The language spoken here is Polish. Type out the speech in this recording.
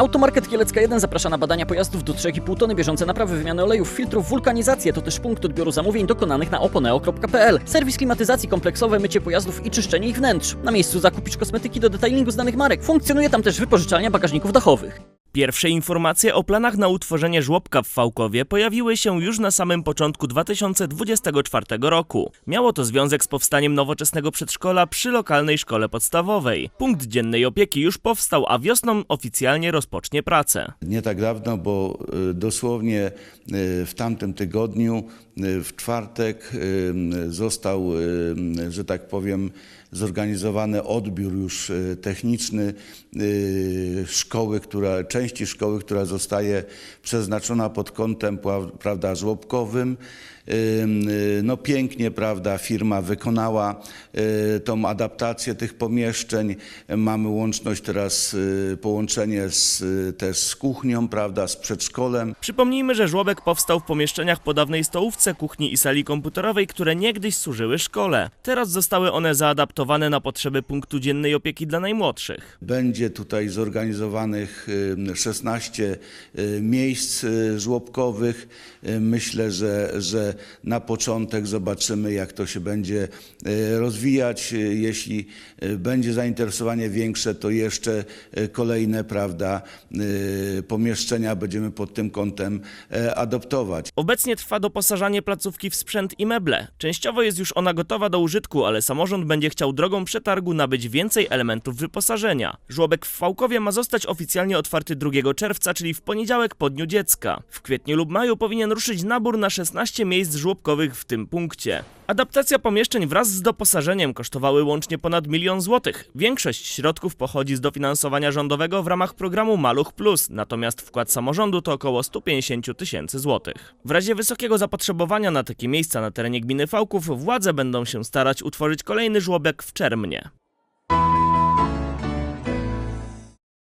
Automarket Kielecka 1 zaprasza na badania pojazdów do 3,5 tony, bieżące naprawy, wymiany olejów, filtrów, wulkanizację. To też punkt odbioru zamówień dokonanych na oponeo.pl. Serwis klimatyzacji kompleksowe, mycie pojazdów i czyszczenie ich wnętrz. Na miejscu zakupisz kosmetyki do detailingu znanych marek. Funkcjonuje tam też wypożyczalnia bagażników dachowych. Pierwsze informacje o planach na utworzenie żłobka w Fałkowie pojawiły się już na samym początku 2024 roku. Miało to związek z powstaniem nowoczesnego przedszkola przy lokalnej szkole podstawowej. Punkt dziennej opieki już powstał, a wiosną oficjalnie rozpocznie pracę. Nie tak dawno, bo y, dosłownie y, w tamtym tygodniu, y, w czwartek, został, że tak powiem, zorganizowany odbiór już techniczny szkoły, która, części szkoły, która zostaje przeznaczona pod kątem prawda, żłobkowym. Y, No pięknie, prawda, firma wykonała y, tą adaptację tych pomieszczeń. Mamy łączność teraz, y, połączenie z, też z kuchnią, prawda, z przedszkolem. Przypomnijmy, że żłobek powstał w pomieszczeniach po dawnej stołówce, kuchni i sali komputerowej, które niegdyś służyły szkole. Teraz zostały one zaadaptowane na potrzeby punktu dziennej opieki dla najmłodszych. Będzie tutaj zorganizowanych 16 y, miejsc y, żłobkowych. Y, Myślę, że, że na początek zobaczymy, jak to się będzie rozwijać. Jeśli będzie zainteresowanie większe, to jeszcze kolejne prawda, pomieszczenia będziemy pod tym kątem e, adoptować. Obecnie trwa doposażanie placówki w sprzęt i meble. Częściowo jest już ona gotowa do użytku, ale samorząd będzie chciał drogą przetargu nabyć więcej elementów wyposażenia. Żłobek w Fałkowie ma zostać oficjalnie otwarty 2 czerwca, czyli w poniedziałek po Dniu Dziecka. W kwietniu lub maju powinien ruszyć nabór na 16 miejsc żłobkowych w tym punkcie. Adaptacja pomieszczeń wraz z doposażeniem kosztowały łącznie ponad milion złotych. Większość środków pochodzi z dofinansowania rządowego w ramach programu Maluch Plus, natomiast wkład samorządu to około 150 tysięcy złotych. W razie wysokiego zapotrzebowania na takie miejsca na terenie gminy Fałków władze będą się starać utworzyć kolejny żłobek w Czermnie.